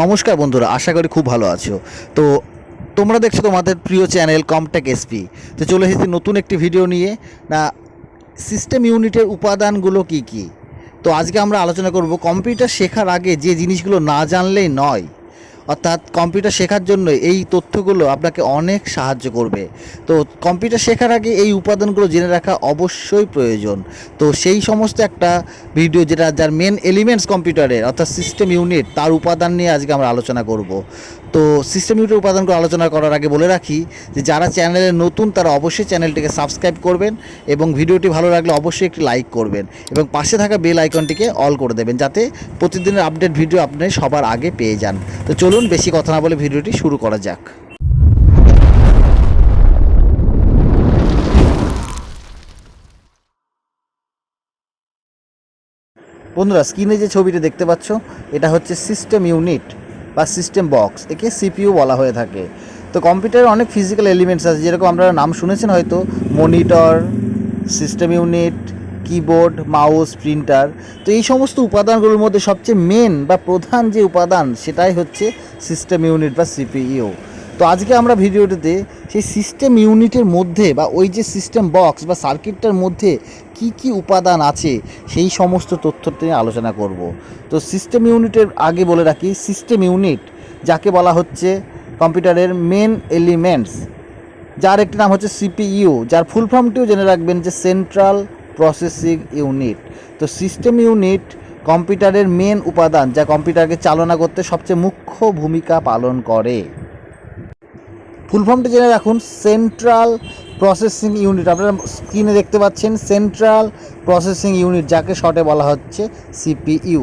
নমস্কার বন্ধুরা, আশা করি খুব ভালো আছো। তো তোমরা দেখছ তোমাদের প্রিয় চ্যানেল কমটেক এসপি তো চলে এসেছি নতুন একটি ভিডিও নিয়ে। না সিস্টেম ইউনিটের উপাদানগুলো কি কি? তো আজকে আমরা আলোচনা করব কম্পিউটার শেখার আগে যে জিনিসগুলো না জানলেই নয় অর্থাৎ কম্পিউটার শেখার জন্য এই তথ্যগুলো আপনাকে অনেক সাহায্য করবে। তো কম্পিউটার শেখার আগে এই উপাদানগুলো জেনে রাখা অবশ্যই প্রয়োজন। তো সেই সমস্ত একটা ভিডিও যেটা, যার মেন এলিমেন্টস কম্পিউটারের, অর্থাৎ সিস্টেম ইউনিট তার উপাদান নিয়ে আজকে আমরা আলোচনা করব। তো সিস্টেম ইউনিটের উপাদানগুলো আলোচনা করার আগে বলে রাখি যে যারা চ্যানেলে নতুন, তারা অবশ্যই চ্যানেলটিকে সাবস্ক্রাইব করবেন এবং ভিডিওটি ভালো লাগলে অবশ্যই একটি লাইক করবেন এবং পাশে থাকা বেল আইকনটিকে অল করে দেবেন যাতে প্রতিদিনের আপডেট ভিডিও আপনি সবার আগে পেয়ে যান। তো চলুন বেশি কথা না বলে ভিডিওটি শুরু করা যাক। বন্ধুরা, স্ক্রিনে যে ছবিটি দেখতে পাচ্ছ, এটা হচ্ছে সিস্টেম ইউনিট বা সিস্টেম বক্স একে সিপিইউ বলা হয়ে থাকে। তো কম্পিউটারে অনেক ফিজিক্যাল এলিমেন্টস আছে, যেরকম আপনারা নাম শুনেছেন হয়তো monitor system unit keyboard mouse printer তো এই সমস্ত উপাদানগুলোর মধ্যে সবচেয়ে মেন বা প্রধান যে উপাদান সেটাই হচ্ছে সিস্টেম ইউনিট বা সিপিইউ তো আজকে আমরা ভিডিওটিতে সেই সিস্টেম ইউনিটের মধ্যে বা ওই যে সিস্টেম বক্স বা সার্কিটটার মধ্যে কি কি উপাদান আছে সেই সমস্ত তথ্য নিয়ে আলোচনা করব। তো সিস্টেম ইউনিটের আগে বলে রাখি সিস্টেম ইউনিট যাকে বলা হচ্ছে কম্পিউটারের মেন এলিমেন্টস যার একটি নাম হচ্ছে সিপিইউ যার ফুল ফর্মটিও জেনে রাখবেন যে সেন্ট্রাল প্রসেসিং ইউনিট তো সিস্টেম ইউনিট কম্পিউটারের মেন উপাদান, যা কম্পিউটারকে চালনা করতে সবচেয়ে মুখ্য ভূমিকা পালন করে। ফুল ফর্মটি জেনে রাখুন সেন্ট্রাল প্রসেসিং ইউনিট আপনারা স্ক্রিনে দেখতে পাচ্ছেন সেন্ট্রাল প্রসেসিং ইউনিট যাকে শর্টে বলা হচ্ছে সিপিইউ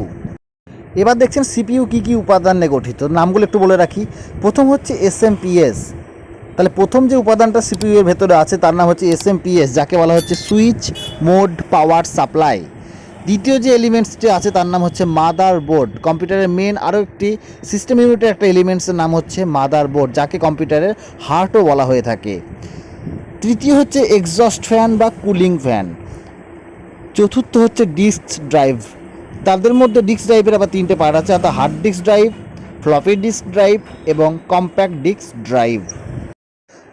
এবার দেখছেন সিপিইউ কী কী উপাদান নিয়ে গঠিত? নামগুলো একটু বলে রাখি। প্রথম হচ্ছে এসএমপিএস তাহলে প্রথম যে উপাদানটা সিপিইউ এর ভেতরে আছে, তার নাম হচ্ছে এস এসএমপিএস যাকে বলা হচ্ছে সুইচ মোড পাওয়ার সাপ্লাই। দ্বিতীয় যে এলিমেন্টসটি আছে, তার নাম হচ্ছে মাদার বোর্ড কম্পিউটারের মেন আরও একটি সিস্টেম ইউনিটের একটা এলিমেন্টসের নাম হচ্ছে মাদার বোর্ড যাকে কম্পিউটারের হার্টও বলা হয়ে থাকে। তৃতীয় হচ্ছে এক্সস্ট ফ্যান বা কুলিং ফ্যান চতুর্থ হচ্ছে ডিস্ক ড্রাইভ তাদের মধ্যে ডিস্ক ড্রাইভের আবার তিনটে পার্ট আছে, অর্থাৎ hard disk drive floppy disk drive এবং কম্প্যাক্ট ডিস্ক ড্রাইভ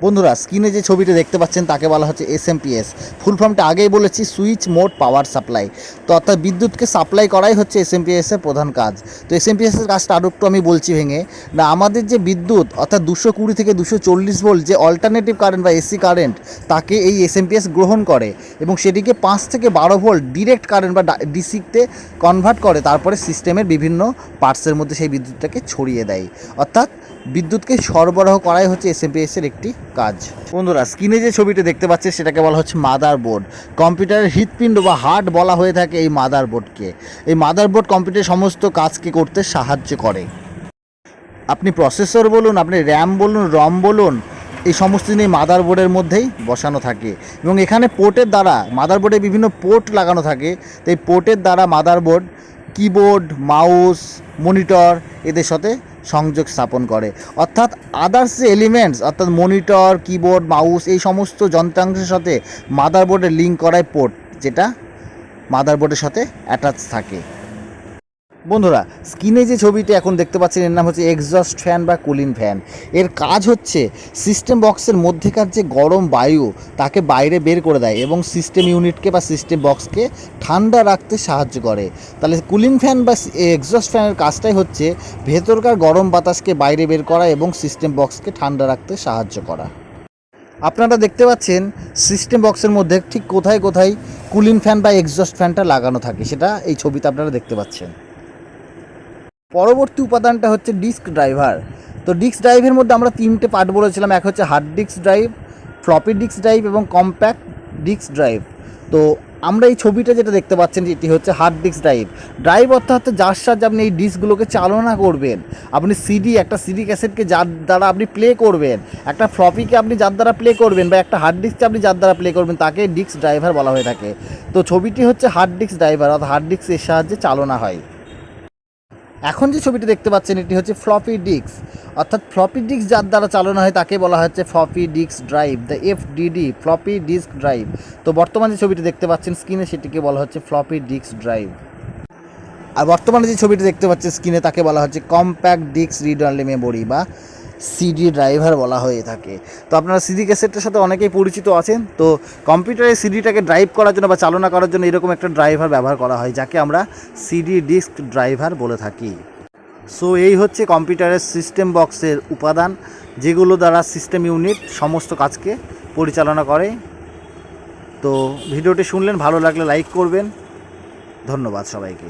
বন্ধুরা, স্ক্রিনে যে ছবিটা দেখতে পাচ্ছেন, তাকে বলা হচ্ছে এসএমপিএস ফুল ফর্মটা আগেই বলেছি, সুইচ মোড, পাওয়ার সাপ্লাই। তো অর্থাৎ বিদ্যুৎকে সাপ্লাই করাই হচ্ছে এসএমপিএস এর প্রধান কাজ। তো এসএমপিএস এর কাজটা আরও একটু আমি বলছি ভেঙে, না, আমাদের যে বিদ্যুৎ, অর্থাৎ দুশো কুড়ি থেকে দুশো চল্লিশ ভোল্ট যে অল্টারনেটিভ কারেন্ট বা এসি কারেন্ট তাকে এই এসএমপিএস গ্রহণ করে এবং সেটিকে পাঁচ থেকে বারো ভোল্ট ডিরেক্ট কারেন্ট বা ডিসিতে কনভার্ট করে, তারপরে সিস্টেমের বিভিন্ন পার্টসের মধ্যে সেই বিদ্যুৎটাকে ছড়িয়ে দেয়। অর্থাৎ বিদ্যুৎকে সরবরাহ করাই হচ্ছে এসএমপিএস এর একটি কাজ। বন্ধুরা, স্ক্রিনে যে ছবিটা দেখতে পাচ্ছে সেটাকে বলা হচ্ছে মাদার বোর্ড কম্পিউটারের হৃৎপিণ্ড বা হার্ট বলা হয়ে থাকে এই মাদার বোর্ডকে এই মাদার বোর্ড কম্পিউটারের সমস্ত কাজকে করতে সাহায্য করে। আপনি প্রসেসর বলুন, আপনি র্যাম বলুন রম বলুন, এই সমস্ত জিনিস মাদার বোর্ডের মধ্যেই বসানো থাকে। এবং এখানে পোর্টের দ্বারা মাদার বোর্ডে বিভিন্ন পোর্ট লাগানো থাকে। তো এই পোর্টের দ্বারা motherboard keyboard mouse monitor এদের সাথে সংযোগ স্থাপন করে। অর্থাৎ আদার্স যে এলিমেন্টস অর্থাৎ মনিটর কিবোর্ড মাউস এই সমস্ত যন্ত্রাংশের সাথে মাদারবোর্ডে লিঙ্ক করায় পোর্ট যেটা মাদারবোর্ডের সাথে অ্যাটাচ থাকে। বন্ধুরা, স্ক্রিনে যে ছবিটি এখন দেখতে পাচ্ছেন, এর নাম হচ্ছে এক্সস্ট ফ্যান বা কুলিং ফ্যান। এর কাজ হচ্ছে, সিস্টেম বক্সের মধ্যেকার যে গরম বায়ু, তাকে বাইরে বের করে দেয় এবং সিস্টেম ইউনিটকে বা সিস্টেম বক্সকে ঠান্ডা রাখতে সাহায্য করে। তাহলে কুলিং ফ্যান বা এক্সস্ট ফ্যানের কাজটাই হচ্ছে, ভেতরকার গরম বাতাসকে বাইরে বের করা এবং সিস্টেম বক্সকে ঠান্ডা রাখতে সাহায্য করা। আপনারা দেখতে পাচ্ছেন, সিস্টেম বক্সের মধ্যে ঠিক কোথায় কোথায় কুলিং ফ্যান বা এক্সস্ট ফ্যানটা লাগানো থাকে, সেটা এই ছবিতে আপনারা দেখতে পাচ্ছেন। পরবর্তী উপাদানটা হচ্ছে ডিস্ক ড্রাইভার। তো ডিস্ক ড্রাইভের মধ্যে আমরা তিনটে পার্ট বলেছিলাম, এক হচ্ছে hard disk drive, floppy disk drive এবং কম্প্যাক্ট ডিস্ক ড্রাইভ। তো আমরা এই ছবিটা যেটা দেখতে পাচ্ছেন এটি হচ্ছে হার্ড ডিস্ক ড্রাইভ। ড্রাইভ অর্থাৎ যার সাহায্যে আপনি এই ডিস্কগুলোকে চালনা করবেন। আপনি সিডি একটা সিডি ক্যাসেটকে যার দ্বারা আপনি প্লে করবেন, একটা ফ্লপিকে আপনি যার দ্বারা প্লে করবেন বা একটা হার্ড ডিস্ককে আপনি যার দ্বারা প্লে করবেন, তাকে ডিস্ক ড্রাইভার বলা হয়ে থাকে। তো ছবিটি হচ্ছে হার্ড ডিস্ক ড্রাইভার, অর্থাৎ হার্ড ডিস্কের সাহায্যে চালনা হয়। এখন যে ছবিটি দেখতে পাচ্ছেন, এটি হচ্ছে ফ্লপি ডিক্স অর্থাৎ ফ্লপি ডিস্ক যার দ্বারা চালানো হয়, তাকে বলা হচ্ছে floppy disk drive, the F DD floppy disk drive. তো বর্তমানে যে ছবিটি দেখতে পাচ্ছেন স্ক্রিনে, সেটিকে বলা হচ্ছে ফ্লপি ডিস্ক ড্রাইভ। আর বর্তমানে যে ছবিটি দেখতে পাচ্ছেন স্ক্রিনে, তাকে বলা হচ্ছে compact disk read only memory বা সিডি ড্রাইভার বলা হয়ে থাকে। তো আপনারা সিডি ক্যাসেটের সাথে অনেকেই পরিচিত আছেন। তো কম্পিউটারে সিডিটাকে ড্রাইভ করার জন্য বা চালনা করার জন্য এরকম একটা ড্রাইভার ব্যবহার করা হয়, যাকে আমরা সিডি ডিস্ক ড্রাইভার বলে থাকি। সো এই হচ্ছে কম্পিউটারের সিস্টেম বক্সের উপাদান, যেগুলো দ্বারা সিস্টেম ইউনিট সমস্ত কাজকে পরিচালনা করে। তো ভিডিওটি শুনলেন, ভালো লাগলে লাইক করবেন। ধন্যবাদ সবাইকে।